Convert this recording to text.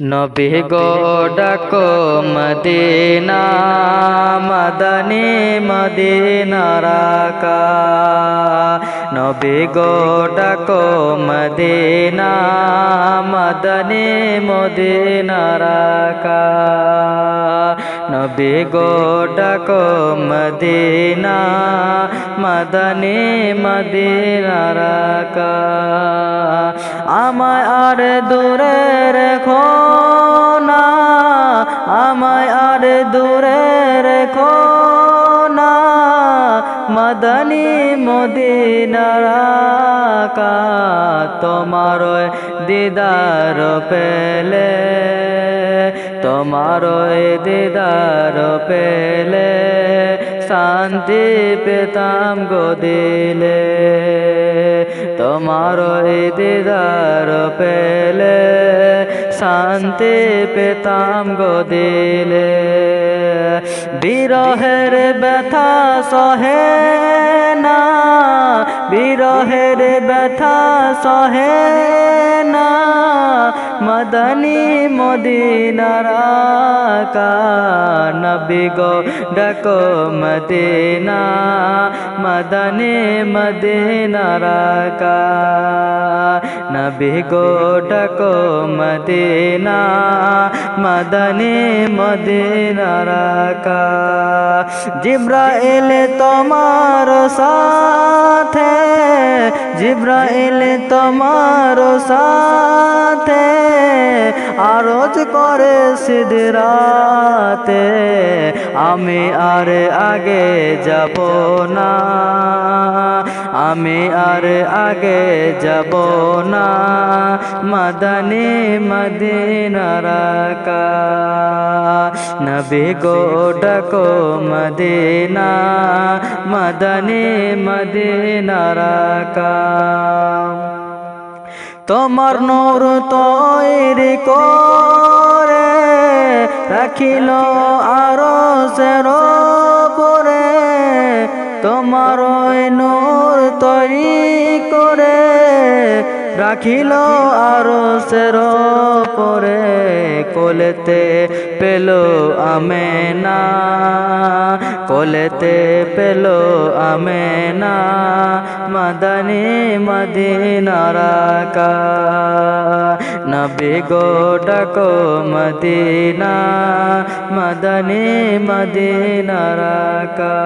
নবী গো ডাকো মদিনা মদনী মদিনারাকা নবী গো ডাকো মদিনা মদনী মদিনারাকা নবী গো ডাকো মদিনা মদনী মদিনারাকা আমায় আর দূরে রেখো আমায় আর দূরে রেখো না। মদনী মদিনারাকা তোমার দিদার পেলে। তোমার দিদার পেলে। শান্তি পেতাম গো দিলে। তোমার দিদার পেলে। শান্তি পেতাম গো দিলে। বিরহের ব্যথা সহে না, বিরহের ব্যথা সহে না। মদনী মদিনারাকা নবী গো ডাকো মদিনা। মদনী মদিনারাকা নবী গো ডাকো মদিনা মদনী মদিনারাকা জিব্রাইল তোমার সাথে জিব্রাইল তোমার সাথে আরজ করে সিদরাতে আমি আর আগে যাব না। আমি আর আগে যাব না। মদনী মদিনারাকা নবী গো ডাকো মদিনা। মদনী মদিনারাকা তোমার নূর তৈরি করে রাখিল আরও সের পরে তোমার ওই নূর তৈরি করে রাখিল আরও সের পরে কোলেতে পেল আমেনা, কোলেতে পেল আমেনা, মদনী মদিনারাকা নবী গো ডাকো মদিনা, মদনী মদিনারাকা